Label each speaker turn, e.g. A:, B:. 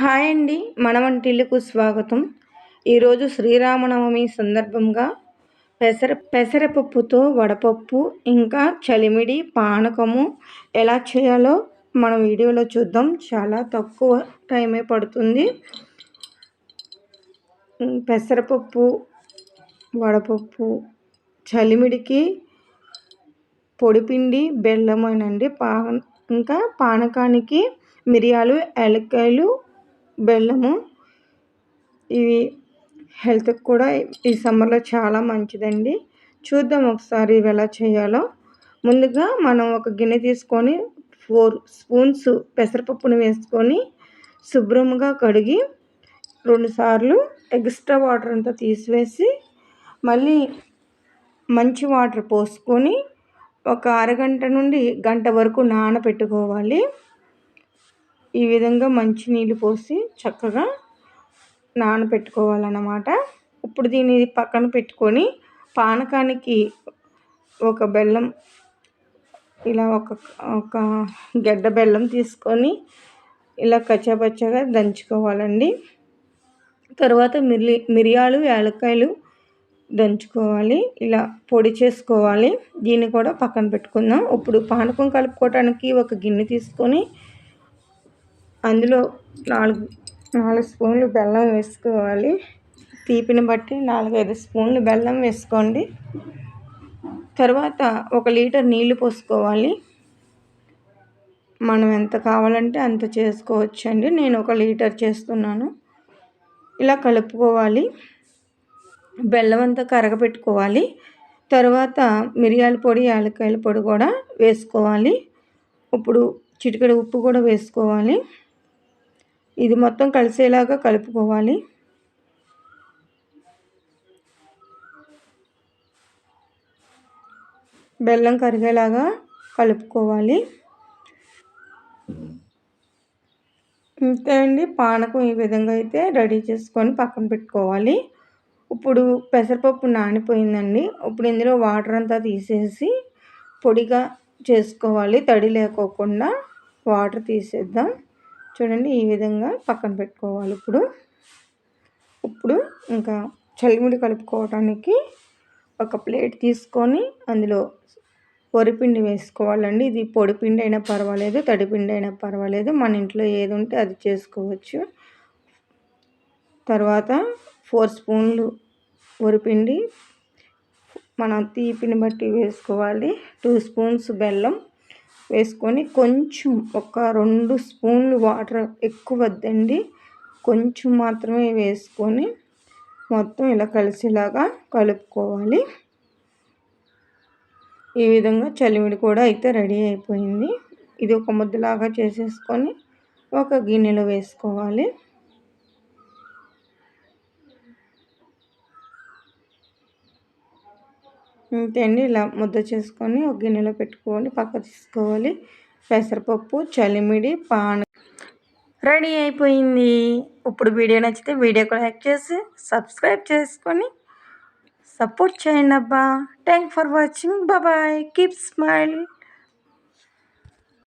A: Hi అండి మన వంటిల్లుకు స్వాగతం. ఈరోజు శ్రీరామనవమి సందర్భంగా పెసర పెసరపప్పుతో వడపప్పు ఇంకా చలిమిడి పానకము ఎలా చేయాలో మన వీడియోలో చూద్దాం. చాలా తక్కువ టైమే పడుతుంది. పెసరపప్పు వడపప్పు చలిమిడికి పొడిపిండి బెల్లమేనండి పా ఇంకా పానకానికి మిరియాలు యాలక్కాయలు బెల్లము. ఇవి హెల్త్కి కూడా ఈ సమ్మర్లో చాలా మంచిదండి. చూద్దాం ఒకసారి ఇవి ఎలా చేయాలో. ముందుగా మనం ఒక గిన్నె తీసుకొని ఫోర్ స్పూన్స్ పెసరపప్పును వేసుకొని శుభ్రంగా కడిగి రెండుసార్లు ఎక్స్ట్రా వాటర్ అంతా తీసివేసి మళ్ళీ మంచి వాటర్ పోసుకొని ఒక అరగంట నుండి గంట వరకు నానబెట్టుకోవాలి. ఈ విధంగా మంచినీళ్ళు పోసి చక్కగా నానబెట్టుకోవాలన్నమాట ఇప్పుడు దీన్ని పక్కన పెట్టుకొని పానకానికి ఒక బెల్లం ఇలా ఒక ఒక గడ్డ బెల్లం తీసుకొని ఇలా కచ్చాపచ్చగా దంచుకోవాలండి. తర్వాత మిరి మిరియాలు యాలక్కాయలు దంచుకోవాలి. ఇలా పొడి చేసుకోవాలి. దీన్ని కూడా పక్కన పెట్టుకుందాం. ఇప్పుడు పానకం కలుపుకోవడానికి ఒక గిన్నె తీసుకొని అందులో నాలుగు నాలుగు స్పూన్లు బెల్లం వేసుకోవాలి. తీపిని బట్టి నాలుగైదు స్పూన్లు బెల్లం వేసుకోండి. తర్వాత ఒక లీటర్ నీళ్ళు పోసుకోవాలి. మనం ఎంత కావాలంటే అంత చేసుకోవచ్చండి. నేను ఒక లీటర్ చేస్తున్నాను. ఇలా కలుపుకోవాలి. బెల్లం అంతా కరగపెట్టుకోవాలి. తర్వాత మిరియాల పొడి యాలక్కాయల పొడి కూడా వేసుకోవాలి. ఇప్పుడు చిటికెడు ఉప్పు కూడా వేసుకోవాలి. ఇది మొత్తం కలిసేలాగా కలుపుకోవాలి. బెల్లం కరిగేలాగా కలుపుకోవాలి. ఇంతే అండి పానకం ఈ విధంగా అయితే రెడీ చేసుకొని పక్కన పెట్టుకోవాలి. ఇప్పుడు పెసరపప్పు నానిపోయిందండి. ఇప్పుడు ఇందులో వాటర్ అంతా తీసేసి పొడిగా చేసుకోవాలి. తడి లేకోకుండా వాటర్ తీసేద్దాం. చూడండి ఈ విధంగా పక్కన పెట్టుకోవాలి. ఇప్పుడు ఇప్పుడు ఇంకా చలిమిడి కలుపుకోవడానికి ఒక ప్లేట్ తీసుకొని అందులో పొరిపిండి వేసుకోవాలండి. ఇది పొడిపిండి అయినా పర్వాలేదు తడిపిండి అయినా పర్వాలేదు. మన ఇంట్లో ఏది ఉంటే అది చేసుకోవచ్చు. తర్వాత ఫోర్ స్పూన్లు వరిపిండి మన తీపిని బట్టి వేసుకోవాలి. టూ స్పూన్స్ బెల్లం వేసుకొని కొంచెం ఒక రెండు స్పూన్లు వాటర్ ఎక్కువ వద్దండి. కొంచెం మాత్రమే వేసుకొని మొత్తం ఇలా కలిసేలాగా కలుపుకోవాలి. ఈ విధంగా చలివిడి కూడా అయితే రెడీ అయిపోయింది. ఇది ఒక ముద్దలాగా చేసేసుకొని ఒక గిన్నెలో వేసుకోవాలి. అంతే అండి ఇలా ముద్ద చేసుకొని ఒక గిన్నెలో పెట్టుకోవాలి పక్క తీసుకోవాలి. పెసరపప్పు చలిమిడి పాన. రెడీ అయిపోయింది. ఇప్పుడు వీడియో నచ్చితే వీడియోకి లైక్ చేసి సబ్స్క్రైబ్ చేసుకొని సపోర్ట్ చేయండి అబ్బా. Thank for watching. Bye. Keep smile.